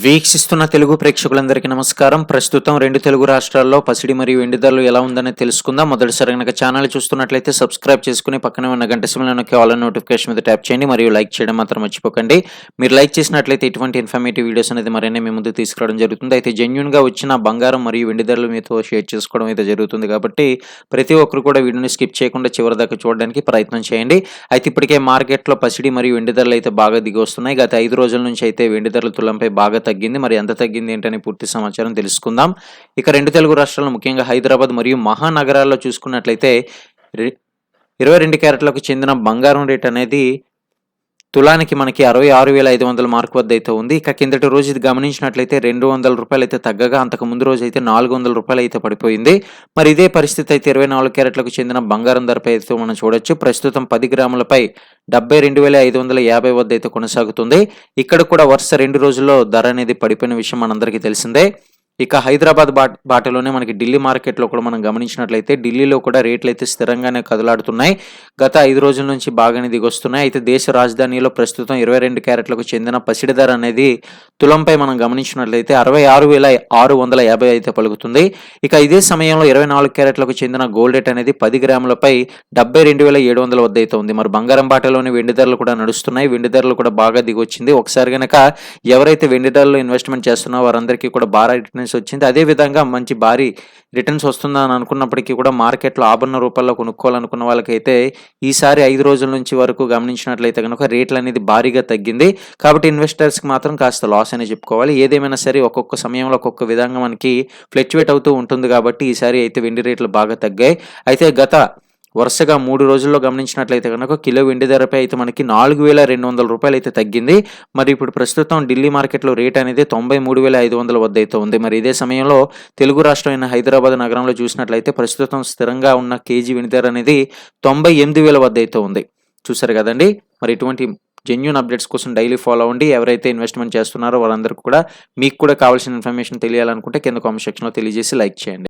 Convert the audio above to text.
వీక్షిస్తున్న తెలుగు ప్రేక్షకులందరికీ నమస్కారం. ప్రస్తుతం రెండు తెలుగు రాష్ట్రాల్లో పసిడి మరియు వెండి ధరలు ఎలా ఉందని తెలుసుకుందాం. మొదటిసారి కనుక ఛానల్ చూస్తున్నట్లయితే సబ్స్క్రైబ్ చేసుకుని పక్కనే ఉన్న గంట సిమ్లో నొక్కి ఆల్ నోటిఫికేషన్ మీద ట్యాప్ చేయండి మరియు లైక్ చేయడం మాత్రం మర్చిపోకండి. మీరు లైక్ చేసినట్లయితే ఇటువంటి ఇన్ఫర్మేటివ్ వీడియోస్ అనేది మరైనా మీ ముందు తీసుకురావడం జరుగుతుంది. అయితే జెన్యున్గా వచ్చిన బంగారం మరియు వెండి ధరలు మీతో షేర్ చేసుకోవడం అయితే జరుగుతుంది కాబట్టి ప్రతి ఒక్కరు కూడా వీడియోని స్కిప్ చేయకుండా చివరి దాకా చూడడానికి ప్రయత్నం చేయండి. అయితే ఇప్పటికే మార్కెట్లో పసిడి మరియు వెండి ధరలు అయితే బాగా దిగి వస్తున్నాయి. గత ఐదు రోజుల నుంచి అయితే వెండి ధరలు తులంపై బాగా తగ్గింది. మరి ఎంత తగ్గింది ఏంటని పూర్తి సమాచారం తెలుసుకుందాం. ఇక రెండు తెలుగు రాష్ట్రాల్లో ముఖ్యంగా హైదరాబాద్ మరియు మహానగరాల్లో చూసుకున్నట్లయితే ఇరవై రెండు క్యారెట్లకు చెందిన బంగారం రేట్ అనేది తులానికి మనకి అరవై ఆరు వేల ఐదు వందల మార్క్ వద్ద అయితే ఉంది. ఇక కిందటి రోజు ఇది గమనించినట్లయితే రెండు వందల రూపాయలు అయితే తగ్గగా అంతకు ముందు రోజు అయితే నాలుగు వందల రూపాయలు అయితే పడిపోయింది. మరి ఇదే పరిస్థితి అయితే ఇరవై నాలుగు క్యారెట్లకు చెందిన బంగారం ధరపై అయితే మనం చూడొచ్చు. ప్రస్తుతం పది గ్రాములపై డెబ్బై రెండు వేల ఐదు వందల యాభై వద్ద అయితే కొనసాగుతుంది. ఇక్కడ కూడా వరుస రెండు రోజుల్లో ధర అనేది పడిపోయిన విషయం మనందరికీ తెలిసిందే. ఇక హైదరాబాద్ బాట బాటలోనే మనకి ఢిల్లీ మార్కెట్లో కూడా మనం గమనించినట్లయితే ఢిల్లీలో కూడా రేట్లు అయితే స్థిరంగానే కదలాడుతున్నాయి. గత ఐదు రోజుల నుంచి బాగానే దిగొస్తున్నాయి. అయితే దేశ రాజధానిలో ప్రస్తుతం ఇరవై రెండు క్యారెట్లకు చెందిన పసిడి ధర అనేది తులంపై మనం గమనించినట్లయితే అరవై ఆరు వేల ఆరు వందల యాభై అయితే పలుకుతుంది. ఇక ఇదే సమయంలో ఇరవై నాలుగు క్యారెట్లకు చెందిన గోల్డ్ రేట్ అనేది పది గ్రాములపై డెబ్బై రెండు వేల ఏడు వందల వద్ద అయితే ఉంది. మరి బంగారం బాటలోని వెండి ధరలు కూడా నడుస్తున్నాయి. వెండి ధరలు కూడా బాగా దిగొచ్చింది. ఒకసారి గనక ఎవరైతే వెండి ధరలు ఇన్వెస్ట్మెంట్ చేస్తున్నారో వారందరికీ కూడా భారీ రిటర్న్స్ వచ్చింది. అదే విధంగా మంచి భారీ రిటర్న్స్ వస్తుందా అని అనుకున్నప్పటికీ కూడా మార్కెట్లో ఆభరణ రూపాల్లో కొనుక్కోవాలనుకున్న వాళ్ళకైతే ఈసారి ఐదు రోజుల నుంచి వరకు గమనించినట్లయితే కనుక రేట్లు అనేది భారీగా తగ్గింది. కాబట్టి ఇన్వెస్టర్స్కి మాత్రం కాస్త లాస్ అనే చెప్పుకోవాలి. ఏదేమైనా సరే ఒక్కొక్క సమయంలో ఒక్కొక్క విధంగా మనకి ఫ్లక్చువేట్ అవుతూ ఉంటుంది కాబట్టి ఈసారి అయితే వెండి రేట్లు బాగా తగ్గాయి. అయితే గత వరుసగా మూడు రోజుల్లో గమనించినట్లయితే కనుక కిలో వెండి ధరపై అయితే మనకి నాలుగు వేల రెండు వందల రూపాయలు అయితే తగ్గింది. మరి ఇప్పుడు ప్రస్తుతం ఢిల్లీ మార్కెట్లో రేట్ అనేది తొంభై మూడు వేల ఐదు వందల వద్ద అయితే ఉంది. మరి ఇదే సమయంలో తెలుగు రాష్ట్రమైన హైదరాబాద్ నగరంలో చూసినట్లయితే ప్రస్తుతం స్థిరంగా ఉన్న కేజీ వెండి ధర అనేది తొంభై ఎనిమిది వేల వద్ద అయితే ఉంది. చూసారు కదండి? మరి ఇటువంటి జెన్యున్ అప్డేట్స్ కోసం డైలీ ఫాలో అవ్వండి. ఎవరైతే ఇన్వెస్ట్మెంట్ చేస్తున్నారో వాళ్ళందరికీ కూడా మీకు కూడా కావాల్సిన ఇన్ఫర్మేషన్ తెలియాలనుకుంటే కింద కామెంట్ సెక్షన్లో తెలియజేసి లైక్ చేయండి.